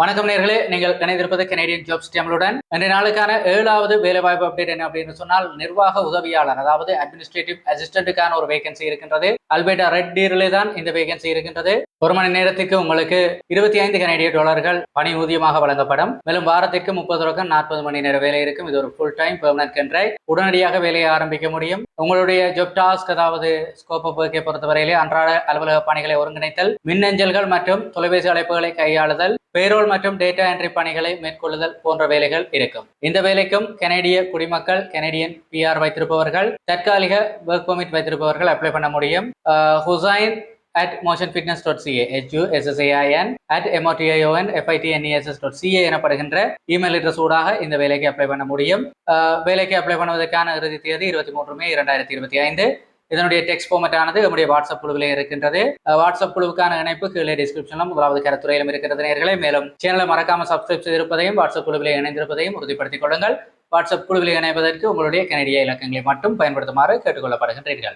வணக்கம் நேர்களே. நீங்கள் இணைந்திருப்பது கனேடியன் ஜாப்ஸ் டேமலுடன் இன்றைய நாளுக்கான ஏழாவது வேலைவாய்ப்பு அப்டேட் என்ன அப்படின்னு சொன்னால் நிர்வாக உதவியாளர் அதாவது அட்மினிஸ்ட்ரேட்டிவ் அசிஸ்டன்ட்டுக்கான ஒரு வேகன்சி இருக்கின்றது. அல்பேட்டா ரெட் டீரிலே தான் இந்த வேகன்சி இருக்கின்றது. ஒரு மணி நேரத்துக்கு உங்களுக்கு இருபத்தி ஐந்து கனேடிய டாலர்கள் பணி ஊதியமாக வழங்கப்படும். மேலும் வாரத்திற்கு முப்பது ரொக்கம் நாற்பது மணி நேர வேலை இருக்கும். இது ஒரு ஃபுல் டைம் பெர்மனன்ட் கண்ட்ரை உடனடியாக வேலையை ஆரம்பிக்க முடியும். உங்களுடைய ஜாப் டாஸ்க் அதாவது ஸ்கோப் ஆஃப் ஒர்க்கை பொறுத்தவரையிலே அன்றாட அலுவலக பணிகளை ஒருங்கிணைத்தல் மின்னஞ்சல்கள் மற்றும் தொலைபேசி அழைப்புகளை கையாளுதல் பேரோல் மற்றும் டேட்டா என்ட்ரி பணிகளை மேற்கொள்ளுதல் போன்ற வேலைகள் இருக்கும். இந்த வேலைக்கும் கனேடிய குடிமக்கள் கனேடியன் பிஆர் வைத்திருப்பவர்கள் தற்காலிக ஒர்க் பர்மிட் வைத்திருப்பவர்கள் அப்ளை பண்ண முடியும். Hussain at motionfitness.ca h-u-s-s-a-i-n at A dot CA எனப்படுகின்ற இமெயில் அட்ரஸ் ஊடாக இந்த வேலைக்கு அப்ளை பண்ண முடியும். வேலைக்கு அப்ளை பண்ணுவதற்கான இறுதி தேதி இருபத்தி மூன்று மே இரண்டாயிரத்தி இருபத்தி ஐந்து. இதனுடைய டெக்ஸ்ட் ஃபார்மட் ஆனது நம்முடைய வாட்ஸ்அப் குழுவிலே இருக்கின்றது. வாட்ஸ்அப் குழுவுக்கான இணைப்பு கீழே டிஸ்கிரிப்ஷனிலும் முதலாவது கருத்துறையிலும் இருக்கிறது நேர்களை. மேலும் சேனலை மறக்காம சப்ஸ்கிரைப் செய்திருப்பதையும் வாட்ஸ்அப் குழுவிலே இணைந்திருப்பதையும் உறுதிப்படுத்திக் கொள்ளுங்கள். வாட்ஸ்அப் குழுவில் இணைப்பதற்கு உங்களுடைய கனடிய இலக்கங்களை மட்டும் பயன்படுத்துமாறு கேட்டுக்கொள்ளப்படுகின்றீர்கள்.